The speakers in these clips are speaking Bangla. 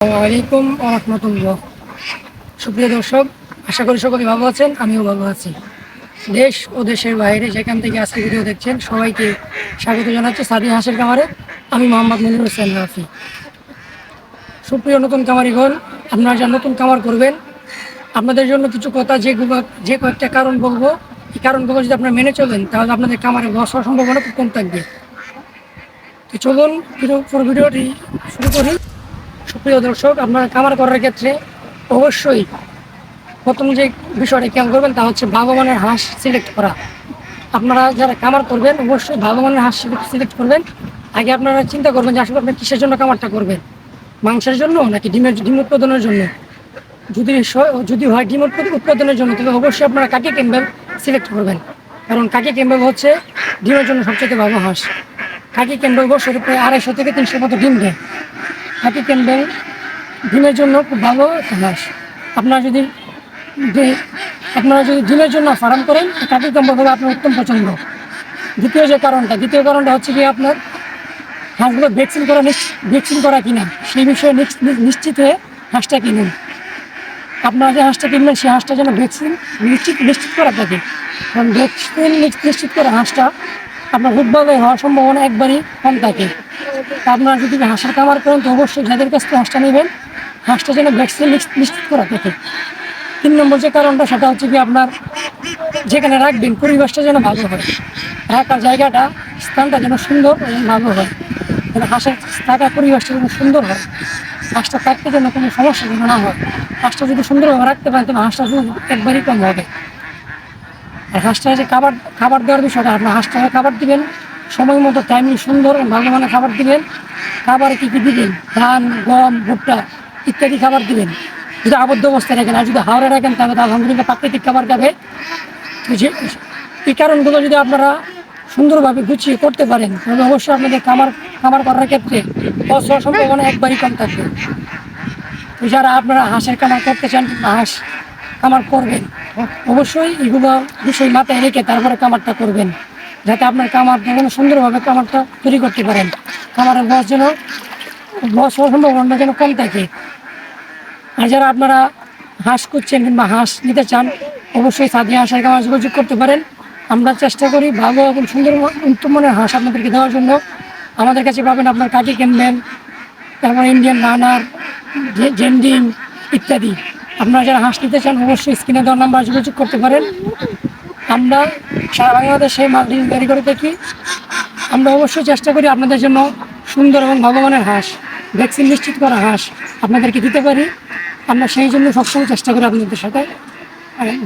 আলাইকুম রহমতুল্লাহ সুপ্রিয় দর্শক, আশা করি সকলে ভালো আছেন, আমিও ভালো আছি। দেশ ও দেশের বাইরে যেখান থেকে আজকে ভিডিও দেখছেন, সবাইকে স্বাগত জানাচ্ছি সাদি হাসের কামারে আমি মোহাম্মদ মনির হোসেন রাফি। সুপ্রিয় নতুন কামারিগণ আপনারা যা নতুন কামার করবেন, আপনাদের জন্য কিছু কথা যেগুলো যে কয়েকটা কারণ বলব। এই কারণগুলো যদি আপনারা মেনে চলেন, তাহলে আপনাদের কামারে লস হওয়ার সম্ভাবনা খুব কম থাকবে। তো চলুন পুরো ভিডিওটি শুরু করি। সুপ্রিয় দর্শক, আপনারা কামার করার ক্ষেত্রে অবশ্যই প্রথম যে বিষয়টা খেয়াল করবেন তা হচ্ছে ভালো মানের হাঁস সিলেক্ট করা। আপনারা যারা কামার করবেন, অবশ্যই ভালো মানের হাঁস সিলেক্ট করবেন। আগে আপনারা চিন্তা করবেন যে আসলে আপনি কিসের জন্য কামারটা করবেন? মাংসের জন্য নাকি ডিমের, ডিম উৎপাদনের জন্য? যদি যদি হয় ডিম উৎপাদনের জন্য, তাহলে অবশ্যই আপনারা কাকি ক্যাম্বেল সিলেক্ট করবেন। কারণ কাকি ক্যাম্বেল হচ্ছে ডিমের জন্য সবচেয়ে ভালো হাঁস। কাকি ক্যাম্বেল বছরে প্রায় আড়াইশো থেকে তিনশো মতো ডিম দেয়। হ্যাপি ক্যান্ডেল ডিমের জন্য খুব ভালো হাঁস আপনারা যদি আপনারা যদি ডিমের জন্য ফার্ম করেন কাকি ক্যাম্বেল হলো আপনার উত্তম পছন্দ। দ্বিতীয় যে কারণটা, দ্বিতীয় কারণটা হচ্ছে কি আপনার হাঁসগুলো ভ্যাকসিন করা ভ্যাকসিন করা কিনা, সেই বিষয়ে নিশ্চিত হয়ে হাঁসটা কিনুন। আপনারা যে হাঁসটা কিনবেন, সেই হাঁসটা যেন ভ্যাকসিন নিশ্চিত নিশ্চিত করা থাকে। কারণ ভ্যাকসিন নিশ- নিশ্চিত করা হাঁসটা আপনার রোগবাগে হওয়ার সম্ভাবনা একবারই কম থাকে। আপনারা যদি হাঁসের খামার করেন, তো অবশ্যই যাদের কাছ থেকে হাঁসটা নেবেন। হাঁসটা যেন ভ্যাকসিন নিশ- নিশ্চিত করা থাকে। তিন নম্বর যে কারণটা, সেটা হচ্ছে কি আপনার যেখানে রাখবেন, পরিবেশটা যেন ভালো হয়। রাখার জায়গাটা, স্থানটা যেন সুন্দর এবং ভালো হয়। যেন হাঁসের থাকার পরিবেশটা যেন সুন্দর হয়। হাঁসটা থাকতে যেন কোনো সমস্যা যেন না হয়। হাঁসটা যদি সুন্দরভাবে রাখতে পারেন তবে হাঁসটা একবারই কম হবে। আর হাঁসটা যে খাবার খাবার দেওয়ার বিষয়টা, আপনার হাঁসটাকে খাবার দিবেন সময় মতো টাইমলি সুন্দর ভালো মানের খাবার দিবেন। খাবারে কী কী দিবেন? ধান, গম, ভুট্টা ইত্যাদি খাবার দিবেন। যদি আবদ্ধ অবস্থায় রাখেন, আর যদি হাওড়ে রাখেন, তাহলে তো আলহামদুলিল্লাহ প্রাকৃতিক খাবার খাবে এই কারণগুলো যদি আপনারা সুন্দরভাবে গুছিয়ে করতে পারেন, তাহলে অবশ্যই আপনাদের খামার খামার করার ক্ষেত্রে লস সম্ভাবনা একবারই কম থাকবে। যারা আপনারা হাঁসের কামার করতে চান হাঁস খামার করবেন, অবশ্যই এগুলো বিষয় মাথায় রেখে তারপরে কামারটা করবেন। যাতে আপনার কামারটা যেন সুন্দরভাবে কামারটা তৈরি করতে পারেন। কামারের বয়স যেন, বয়স হওয়ার সম্ভাবনা যেন কম থাকে। আর যারা আপনারা হাঁস করছেন কিংবা হাঁস নিতে চান, অবশ্যই সাদিয়া হাঁসের কামার যোগাযোগ করতে পারেন। আমরা চেষ্টা করি ভালো এবং সুন্দর উত্তম মানের হাঁস আপনাদেরকে দেওয়ার জন্য। আমাদের কাছে পাবেন আপনার কাকি কিনবেন তারপর ইন্ডিয়ান রানার জেন্ডিং ইত্যাদি। আপনারা যারা হাঁস নিতে চান, অবশ্যই স্ক্রিনে দেওয়ার নাম্বার যোগাযোগ করতে পারেন। আমরা সারা বাংলাদেশে মাল ডেলিভারি করে থাকি আমরা অবশ্যই চেষ্টা করি আপনাদের জন্য সুন্দর এবং ভগবানের হাঁস ভ্যাকসিন নিশ্চিত করা হাঁস আপনাদেরকে দিতে পারি। আমরা সেই জন্য সবসময় চেষ্টা করি আপনাদের সাথে।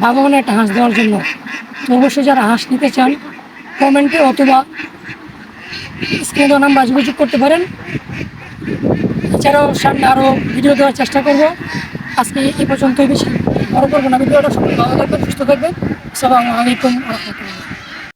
ভালো একটা হাঁস দেওয়ার জন্য। তো অবশ্যই যারা হাঁস নিতে চান, কমেন্টে অথবা স্ক্রিনে দেওয়া নাম্বার করতে পারেন। এছাড়াও সামনে আরও ভিডিও দেওয়ার চেষ্টা করব। আজকে এই পর্যন্তই বেশি। বড় করব না। ভিডিওটা সবাই ভালো থাকবেন, সুস্থ থাকবেন। আসসালামু আলাইকুম। রহমতুল্লাহ